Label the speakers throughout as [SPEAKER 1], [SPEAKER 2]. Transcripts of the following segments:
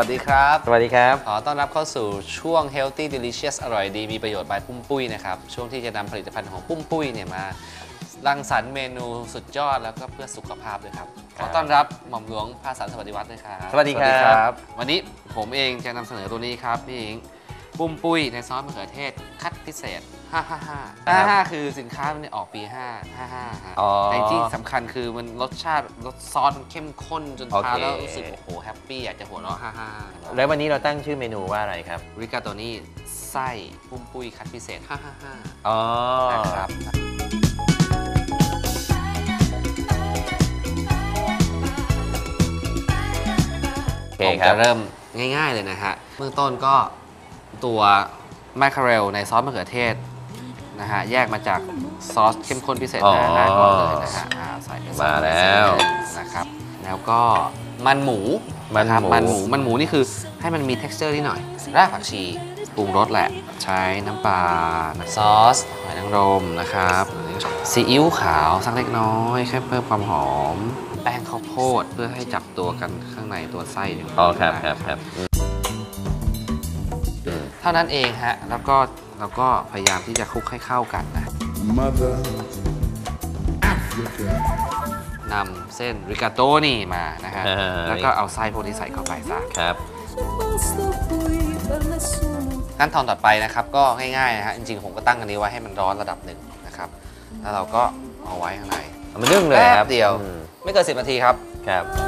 [SPEAKER 1] สวัสดีครับ
[SPEAKER 2] สวัสดีครับ
[SPEAKER 1] ขอต้อนรับเข้าสู่ช่วง Healthy Delicious อร่อยดี มีประโยชน์บายปุ้มปุ้ยนะครับ ช่วงที่จะนำผลิตภัณฑ์ของปุ้มปุ้ยเนี่ยมารังสรรค์เมนูสุดยอดแล้วก็เพื่อสุขภาพด้วยครับ ขอต้อนรับหม่อมหลวงภาสันสวัสดิวัฒน์ด้วยครับ
[SPEAKER 2] สวัสดีครับ
[SPEAKER 1] วันนี้ผมเองจะนำเสนอตัวนี้ครับพี่หญิง ปุ้มปุ้ยในซอสมะเขือเทศ คัดพิเศษ 555 55 คือสินค้ามันออกปี 5 55ฮะ
[SPEAKER 2] อ๋อ
[SPEAKER 1] แต่ที่สำคัญคือมันรสชาติรสซอสมันเข้มข้นจน
[SPEAKER 2] โอ
[SPEAKER 1] ทาน
[SPEAKER 2] เค
[SPEAKER 1] แล้วรู้สึกโอ้โหแฮปปี้อยากจะหัวเราะ55
[SPEAKER 2] แล้ววันนี้เราตั้งชื่อเมนูว่าอะไรครับ
[SPEAKER 1] ริกาโตนี่ไส้ปุ้มปุ้ยคัดพิเศษ 555
[SPEAKER 2] อ๋อ
[SPEAKER 1] นะครับ
[SPEAKER 2] โอเค
[SPEAKER 1] ผม
[SPEAKER 2] ครั
[SPEAKER 1] จะ
[SPEAKER 2] บ
[SPEAKER 1] เริ่มง่าย ๆเลยนะฮะเบื้องต้นก็ ตัวแมคคาเรลในซอสมะเขือเทศนะฮะแยกมาจากซอสเข้มข้นพิเศษ
[SPEAKER 2] อ๋อ
[SPEAKER 1] 55ก่อนเลยนะฮะอ่าใส่ไปสัก
[SPEAKER 2] มาแล้ว
[SPEAKER 1] นะครับ แล้วก็มันหมู
[SPEAKER 2] มัน
[SPEAKER 1] นะครับ
[SPEAKER 2] หมู
[SPEAKER 1] มันหมูมันหมูนี่คือให้มันมี t e x t อร์นิดหน่อย รากผักชีปรุงรสแหละ ใช้น้ำปลาซอสหอยนางรมนะครับซีอิ๊วขาวสักเล็กน้อยแค่เพิ่มความหอม แป้งข้าวโพดเพื่อให้จับตัวกันข้างในตัวไส้เนี่ย
[SPEAKER 2] อ๋อครับครับครับอืม
[SPEAKER 1] เท่านั้นเองฮะ แล้วก็แล้วก็พยายามที่จะคลุกให้เข้ากันนะ
[SPEAKER 3] Mother Africa.
[SPEAKER 1] นำเส้นริกาโตนี่มานะฮะ
[SPEAKER 2] อ่า
[SPEAKER 1] แล้วก็เอาไส้พวกนี้ใส่เข้าไปซะ
[SPEAKER 2] ครับ
[SPEAKER 4] basta qui per nessuno
[SPEAKER 1] ขั้นตอนต่อไปนะครับก็ง่ายๆนะฮะจริงๆ ผมก็ตั้งอันนี้ไว้ให้มันร้อนระดับหนึ่งนะครับแล้วเราก็เอาไว้ข้างใน
[SPEAKER 2] เอามานึ่งเลยครับ
[SPEAKER 1] แป๊บเดียว
[SPEAKER 2] อืม
[SPEAKER 1] ไม่เกิน10นาทีครับ
[SPEAKER 2] ครับ
[SPEAKER 4] oltre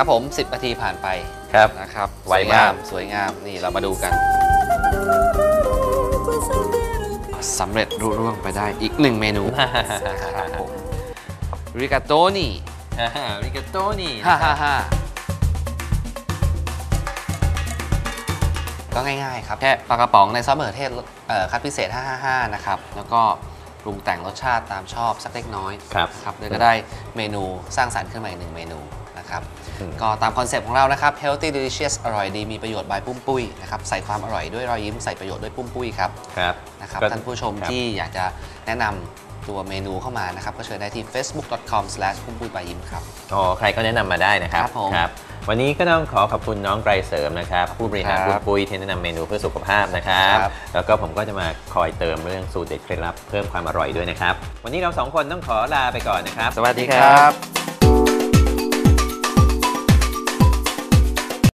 [SPEAKER 1] ครับผม 10นาทีผ่านไป
[SPEAKER 2] ครับ
[SPEAKER 1] นะครับ
[SPEAKER 2] ไว
[SPEAKER 1] สวย
[SPEAKER 2] มาก
[SPEAKER 1] งามสวยงามนี่เรามาดูกัน
[SPEAKER 4] questo vero
[SPEAKER 1] สำเร็จรุ่ร่วงไปได้อีกหนึ่งเมนูครับผมริกาโตนี่
[SPEAKER 2] ริกาโตนี่
[SPEAKER 1] ฮ่าฮ่าฮ่าก็ง่ายๆครับ แค่ปลากระป๋องในซอสมะเขือเทศเอ่อคัดพิเศษ 555 นะครับ แล้วก็ ปรุงแต่งรสชาติตามชอบสักเล็กน้อย
[SPEAKER 2] ครับ
[SPEAKER 1] ครับแล้วก็ได้เมนูสร้างสรรค์ขึ้นมาอีกหนึ่งเมนูนะครับ
[SPEAKER 2] อืม
[SPEAKER 1] ก็ตามคอนเซปต์ของเรานะครับ healthy delicious อร่อยดีมีประโยชน์บายปุ้มปุ้ยนะครับใส่ความอร่อยด้วยรอยยิ้มใส่ประโยชน์ด้วยปุ้มปุ้ยครับ
[SPEAKER 2] ครับ
[SPEAKER 1] นะครับ
[SPEAKER 2] ก็
[SPEAKER 1] ท่านผู้ชม
[SPEAKER 2] ครับ
[SPEAKER 1] ที่อยากจะแนะนำตัวเมนูเข้ามานะครับ ก็เชิญได้ที่ facebook.com ปุ้มปุ้ยปายิ้มครับ
[SPEAKER 2] อ๋อใครก็แนะนำมาได้นะครับ
[SPEAKER 1] ครับผม
[SPEAKER 2] วันนี้ก็ต้องขอขอบคุณน้องไกรเสริมนะครับ ผู้บริหาร
[SPEAKER 1] ครับ
[SPEAKER 2] ปุ้มปุ้ยที่แนะนำเมนูเพื่อสุขภาพนะครับ
[SPEAKER 1] ครับ
[SPEAKER 2] แล้วก็ผมก็จะมาคอยเติมเรื่องสูตรเด็ดเคล็ดลับเพิ่มความอร่อยด้วยนะครับ วันนี้เราสองคนต้องขอลาไปก่อนนะครับ
[SPEAKER 1] สวัสดีครับ